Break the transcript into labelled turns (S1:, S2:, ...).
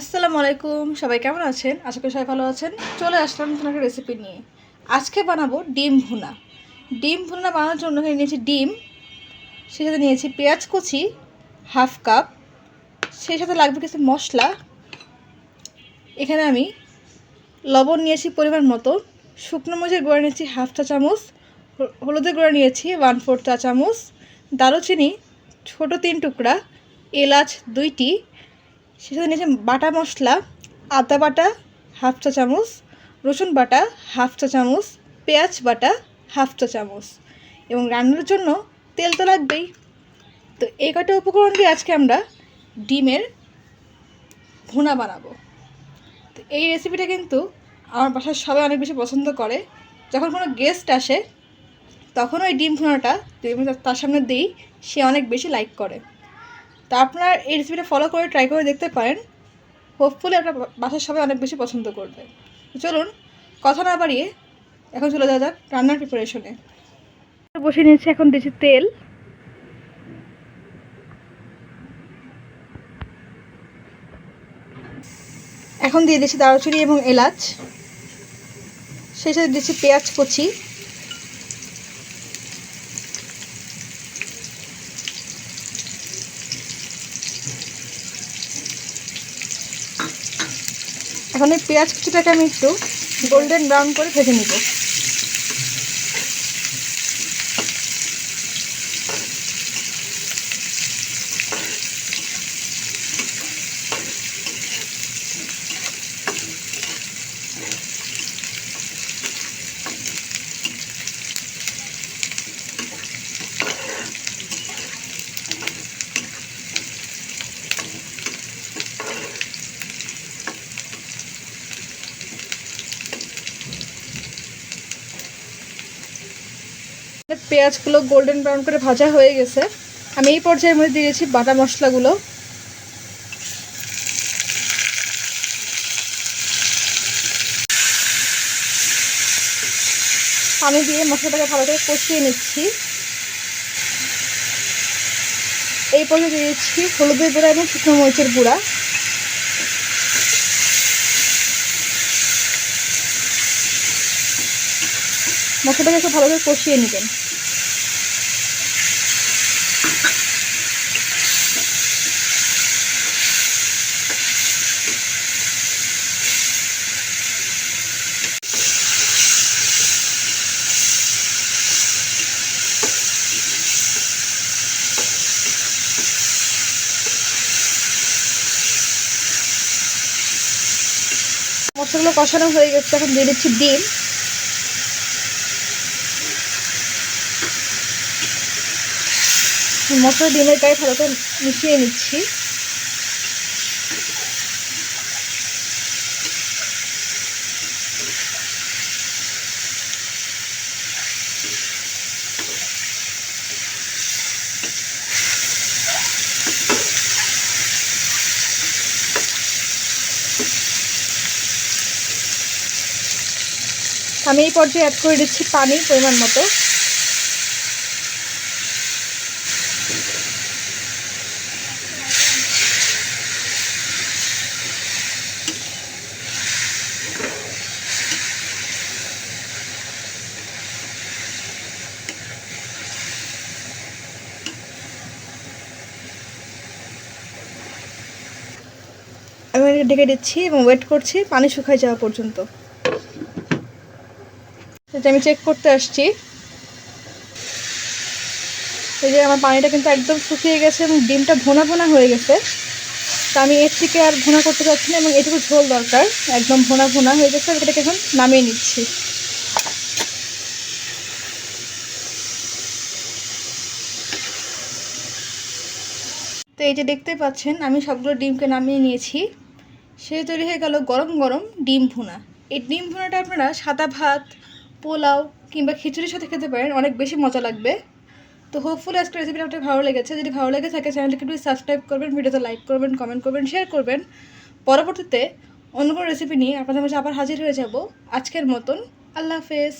S1: আসসালামু আলাইকুম, সবাই কেমন আছেন? আশা করি সবাই ভালো আছেন। চলে আসলাম নতুন একটা রেসিপি নিয়ে। আজকে বানাবো ডিম ভুনা। ডিম ভুনা বানানোর জন্য এখানে নিয়েছি ডিম, সেই সাথে নিয়েছি পেঁয়াজ কুচি, হাফ কাপ, সেই সাথে লাগবে কিছু মশলা। এখানে আমি লবণ নিয়েছি পরিমাণ মতো, শুকনো মরিচের গুঁড়া নিয়েছি হাফ চা চামচ, হলুদের গুঁড়া নিয়েছি ওয়ান ফোর চা চামচ, দারুচিনি ছোটো তিন টুকরা, এলাচ দুইটি সে সাথে নিয়েছি বাটা মশলা, আদা বাটা, হাফ চা চামচ, রসুন বাটা, হাফ চা চামচ, পেঁয়াজ বাটা, হাফ চা চামচ এবং রান্নার জন্য তেল তো লাগবেই। তো এই কটা উপকরণ দিয়ে আজকে আমরা ডিমের ভুনা বানাবো। তো এই রেসিপিটা কিন্তু আমার বাসার সবাই অনেক বেশি পছন্দ করে। যখন কোনো গেস্ট আসে, তখন ওই ডিম ভুনাটা তার সামনে দিই, সে অনেক বেশি লাইক করে। তা আপনার এই রেসিপিটা ফলো করে ট্রাই করে দেখতে পারেন। হোপফুলি আপনার বাসার সবাই অনেক বেশি পছন্দ করবে। চলুন, কথা না বাড়িয়ে এখন চলে যাওয়া যাক রান্নার প্রিপারেশনে বসে নিয়েছি এখন দিয়েছি তেল। এখন দিয়ে দিচ্ছি দারুচিনি এবং এলাচ। সেই সাথে দিচ্ছি পেঁয়াজ কুচি। এখন এই পেঁয়াজ কিছুটাকে আমি একটু গোল্ডেন ব্রাউন করে ভেজে নিব। পেঁয়াজগুলো গোল্ডেন ব্রাউন করে ভাজা হয়ে গেছে। আমি এই পর্যায়ের মধ্যে দিয়েছি বাটা মশলাগুলো। পানি দিয়ে মশলাটাকে ভালো করে কষিয়ে নিচ্ছি। এই পর্যায়ে দিয়েছি হলুদের গুঁড়া এবং শুকনো মরিচের গুঁড়া। মশলাটাকে একটু ভালো করে কষিয়ে নেবেন। মশলাগুলো কষানো হয়ে গেছে এখন দিয়ে দিচ্ছি ডিম। মশলা ডিমের গায়ে ভালো করে মিশিয়ে নিচ্ছি। আমি এই পর্যায়ে অ্যাড করে দিচ্ছি পানি পরিমাণ মতো। ঢেকে দিচ্ছি এবং ওয়েট করছি, পানি শুকায় যাওয়া পর্যন্ত। এটা আমি চেক করতে আসছি। এই যে আমার পানিটা কিন্তু একদম শুকিয়ে গেছে এবং ডিমটা ভোনা ভোনা হয়ে গেছে। তা আমি এর থেকে আর ভোনা করতে চাচ্ছি না এবং এটুকু ঝোল দরকার, একদম ভোনা ভোনা হয়ে গেছে এটাকে এখন নামিয়ে নিচ্ছি। তো এই যে দেখতে পাচ্ছেন, আমি সবগুলো ডিমকে নামিয়ে নিয়েছি। সে তৈরি হয়ে গেল গরম গরম ডিম ভুনা। এই ডিম ভুনাটা আপনারা সাদা ভাত, পোলাও কিংবা খিচুড়ির সাথে খেতে পারেন, অনেক বেশি মজা লাগবে। তো হোপফুলি আজকে রেসিপিটা আপনার ভালো লেগেছে। যদি ভালো লেগে থাকে, চ্যানেলটিকে একটু সাবস্ক্রাইব করবেন, ভিডিওতে লাইক করবেন কমেন্ট করবেন শেয়ার করবেন। পরবর্তীতে অন্য কোনো রেসিপি নিয়ে আপনাদের মাঝে আবার হাজির হয়ে যাব। আজকের মতন, আল্লাহ হাফেজ।